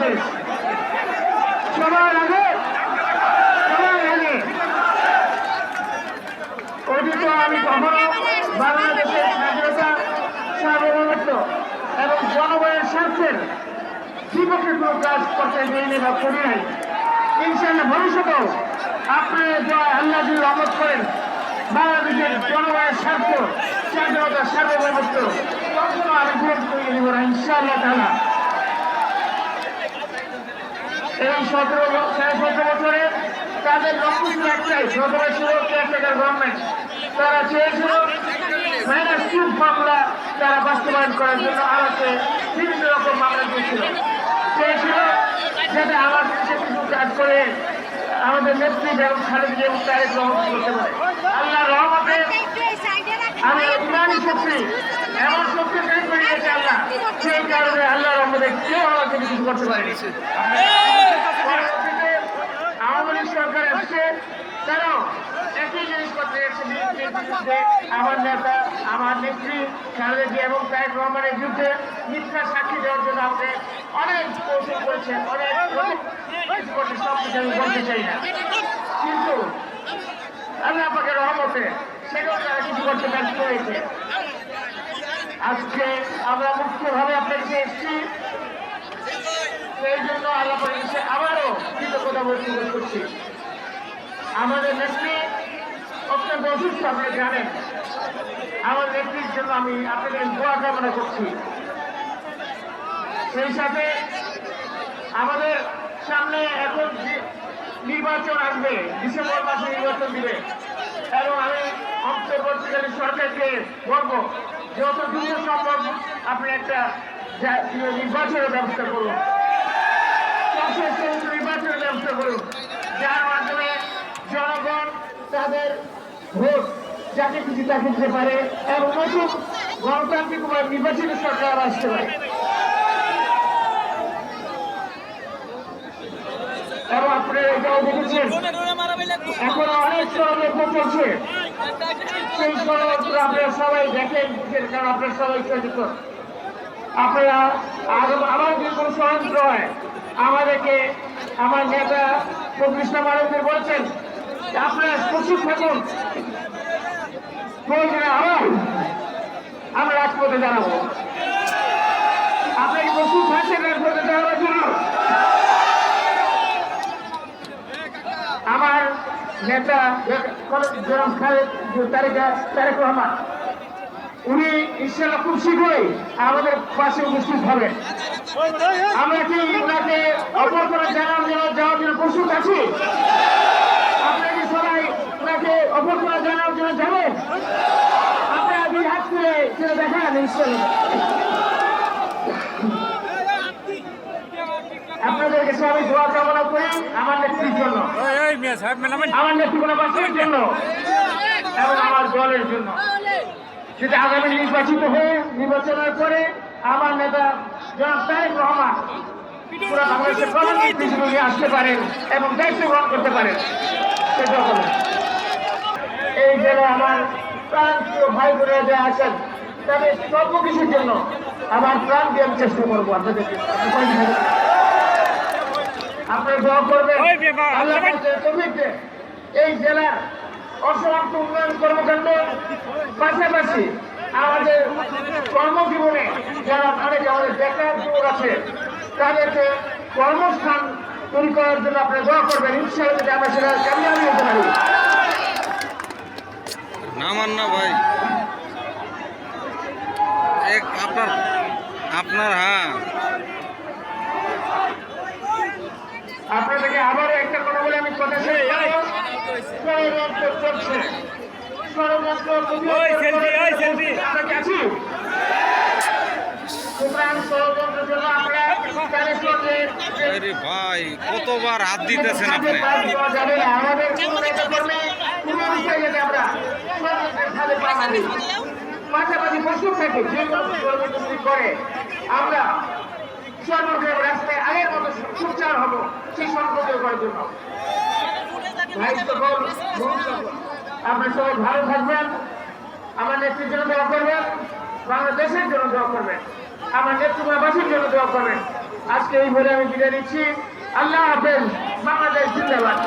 বাংলাদেশ। সবার আগে সবার আগে। অতীত আমি কখনো বাংলাদেশের স্বাধীনতা, সার্বভৌমত্ব এবং জনগণের স্বার্থের বিপক্ষে কোনো কাজ করতে দেয়নি বা করি নাই। ইনশাল্লাহ ভবিষ্যতেও আপনার দোয়া আল্লাহ যদি রহমত করেন। বাংলাদেশের জনগণের স্বার্থ, স্বাধীনতা, সার্বভৌমত্ব তখনও আমি গুরুত্ব ইনশাআল্লাহ তালা এই সতেরো সাড়ে সতেরো বছরে তাদের লক্ষ্য একটাই সতেরো ছিল কেয়ারটেকার গভর্নমেন্ট তারা চেয়েছিল মাইনাস টু মামলা তারা বাস্তবায়ন করার জন্য আমাকে বিভিন্ন রকম মামলা দিয়েছিল। চেয়েছিল যাতে আমার দেশে কিছু কাজ করে আমাদের নেত্রী বেগম খালেদ এবং তারেক রহমান করতে পারে। আল্লাহ রহমতে আমি ইমানি শক্তি এমন শক্তি তৈরি করে দিয়েছে আল্লাহ। সেই কারণে আল্লাহ রহমতে কেউ আমাকে কিছু করতে পারেনি। আওয়ামী লীগ সরকার এসছে। তারাও একই জিনিস করতে বিরুদ্ধে আমার নেতা, আমার নেত্রী, খালেদা এবং তারেক রহমানের বিরুদ্ধে মিথ্যা সাক্ষী দেওয়ার জন্য আমাকে অনেক কৌশল করেছেন অনেক সব কিছু আমি বলতে চাই না। কিন্তু আল্লাহ আপনাকে রহমতে সেটাও কিছু হয়েছে। আজকে আমরা মুক্তভাবে আপনার কাছে এসেছি সেই জন্য আল্লাহ এসে আবারও কৃতজ্ঞতা বলতে করছি। আমাদের নেত্রী অত্যন্ত অসুস্থ আপনারা জানেন। আমার নেত্রীর জন্য আমি আপনাদের দোয়া কামনা করছি। সেই সাথে আমাদের সামনে এখন নির্বাচন আসবে, ডিসেম্বর মাসে নির্বাচন দিবে। এবং আমি অন্তর্বর্তীকালীন সরকারকে বলব যত দ্রুত সম্ভব আপনি একটা নির্বাচনের ব্যবস্থা করুন। নির্বাচনের ব্যবস্থা করুন। যার মাধ্যমে জনগণ তাদের ভোট যাকে খুশি তাকে দিতে পারে এবং নতুন গণতান্ত্রিক বা নির্বাচিত সরকার আসতে পারে। এবং আপনারা এটাও দেখেছেন, এখনও অনেক ষড়যন্ত্র চলছে। আপনারা সবাই দেখেন কারণ আপনারা সবাই সচেতন। আপনারা আগাম আবার যদি কোনো ষড়যন্ত্র হয়, আমাদেরকে, আমার নেতা প্রকৃষ্ণ মানবদের বলছেন আপনারা প্রস্তুত থাকুন। প্রয়োজনে আবার আমরা রাজপথে জানাব আপনাকে প্রস্তুত থাকছেন রাজপথে জানাবার জন্য আমার নেতা জনাব খালেদ তারেকা তারেক রহমান। উনি ইনশাল্লাহ খুব শীঘ্রই আমাদের পাশে উপস্থিত হবেন। আমরা কি ওনাকে অভ্যর্থনা জানানোর জন্য যাওয়ার জন্য প্রস্তুত আছি? কি সবাই ওনাকে অভ্যর্থনা জানানোর জন্য যাবেন? আপনারা দুই হাত করে দেখান ইনশাল্লাহ আপনাদের আমি দোয়া কামনা করি। আমার জন্য। এবং আমার দলের জন্য। যদি আগামী নির্বাচিত হয়ে নির্বাচনের পরে আমার নেতা জনাব তারেক রহমান পুরো বাংলাদেশের প্রধানমন্ত্রী হিসেবে আসতে পারেন এবং দায়িত্ব গ্রহণ করতে পারেন সেটা হলো এই জেলায় আমার প্রাণ ভাই বোনেরা যে আছেন তাদের সর্ব কিছুর জন্য আমার প্রাণ দিয়ে আমি চেষ্টা করব আপনাদেরকে। আপনারা দোয়া করবেন। আল্লাহ এই জেলার অসমাপ্ত উন্নয়ন কর্মকাণ্ড পাশাপাশি আমাদের কর্মজীবনে যারা অনেক আমাদের বেকার যুবক আছে তাদেরকে কর্মস্থান তৈরি করার জন্য আপনারা দোয়া করবেন। ইনশাআল্লাহ যাতে আমরা সেটা কামিয়াবি হতে পারি। নামান না ভাই। এক আপনার আপনার হ্যাঁ। আপনাদেরকে আবারও একটা কথা বলে আমি কথা ষড়যন্ত্র চলছে। ভাই কতবার হাত দিতেছেন আপনি। পাশাপাশি প্রস্তুত থাকি। যে করে আমরা সর্বক্ষেত্রে রাস্তায় জন্য। আপনার সবাই ভালো থাকবেন। আমার নেত্রীর জন্য দোয়া করবেন। বাংলাদেশের জন্য দোয়া করবেন। আমার নেত্রীবাসীর জন্য দোয়া করবেন। আজকে এই বলে আমি বিদায় নিচ্ছি। আল্লাহ হাফেজ। বাংলাদেশ জিন্দাবাদ।